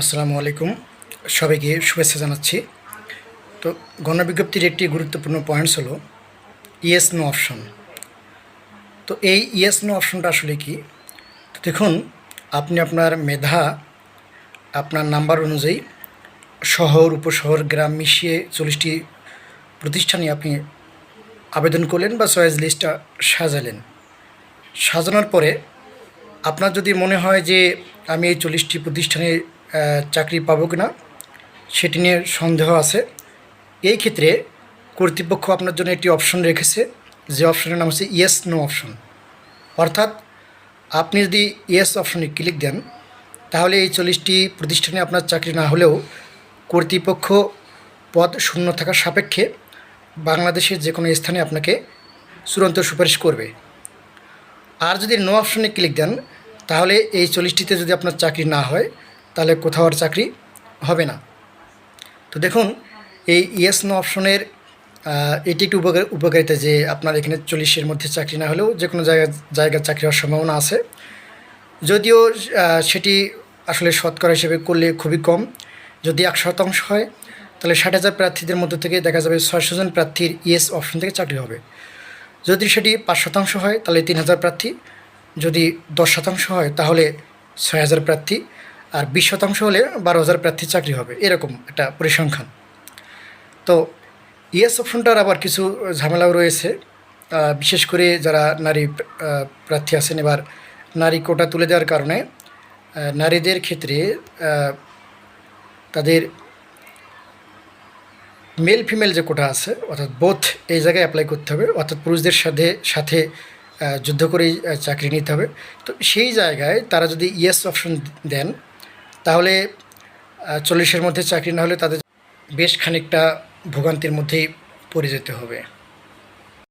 আসসালামু আলাইকুম। সবাইকে শুভেচ্ছা জানাচ্ছি। তো গণবিজ্ঞপ্তির একটি গুরুত্বপূর্ণ পয়েন্টস হলো ইয়েস নো অপশন তো এই ইয়েস নো অপশনটা আসলে কি? তো দেখুন, আপনি আপনার মেধা, আপনার নাম্বার অনুযায়ী শহর, উপশহর, গ্রাম মিশিয়ে চল্লিশটি প্রতিষ্ঠানে আপনি আবেদন করলেন বা চয়েস লিস্টটা সাজালেন। সাজানোর পরে আপনার যদি মনে হয় যে আমি এই চল্লিশটি প্রতিষ্ঠানে চাকরি পাবো কি না সেটি নিয়ে সন্দেহ আছে। এই ক্ষেত্রে কর্তৃপক্ষ আপনার জন্য একটি অপশন রেখেছে, যে অপশনের নাম হচ্ছে ইয়েস নো অপশন অর্থাৎ আপনি যদি ইয়েস অপশনে ক্লিক দেন, তাহলে এই চল্লিশটি প্রতিষ্ঠানে আপনার চাকরি না হলেও কর্তৃপক্ষ পদ শূন্য থাকার সাপেক্ষে বাংলাদেশের যে কোনো স্থানে আপনাকে চূড়ান্ত সুপারিশ করবে। আর যদি নো অপশনে ক্লিক দেন, তাহলে এই চল্লিশটিতে যদি আপনার চাকরি না হয় তাহলে কোথাও আর চাকরি হবে না। তো দেখুন, এই ইয়েস নো অপশনের এটি একটি উপকার, উপকারিতা যে আপনার এখানে চল্লিশের মধ্যে চাকরি না হলেও যে কোনো জায়গা, জায়গায় চাকরি হওয়ার সম্ভাবনা আছে। যদিও সেটি আসলে শতকরা হিসেবে করলে খুবই কম। যদি এক শতাংশ হয়, তাহলে ষাট হাজার প্রার্থীদের মধ্যে থেকে দেখা যাবে ছয়শো জন প্রার্থীর ইয়েস অপশন থেকে চাকরি হবে। যদি সেটি পাঁচ শতাংশ হয়, তাহলে তিন হাজার প্রার্থী। যদি দশ শতাংশ হয়, তাহলে ছয় হাজার প্রার্থী। আর বিশ শতাংশ হলে বারো হাজার প্রার্থী চাকরি হবে, এরকম একটা পরিসংখ্যান। তো ইয়েস অপশনটার আবার কিছু ঝামেলাও রয়েছে। বিশেষ করে যারা নারী প্রার্থী আছেন, এবার নারী কোটা তুলে দেওয়ার কারণে নারীদের ক্ষেত্রে তাদের মেল ফিমেল যে কোটা আছে, অর্থাৎ বোথ এই জায়গায় অ্যাপ্লাই করতে হবে, অর্থাৎ পুরুষদের সাথে সাথে যুদ্ধ করেই চাকরি নিতে হবে। তো সেই জায়গায় তারা যদি ইয়েস অপশন দেন তাহলে চল্লিশের মধ্যে চাকরি না হলে তাদের বেশ খানিকটা ভোগান্তির মধ্যেই পড়ে যেতে হবে।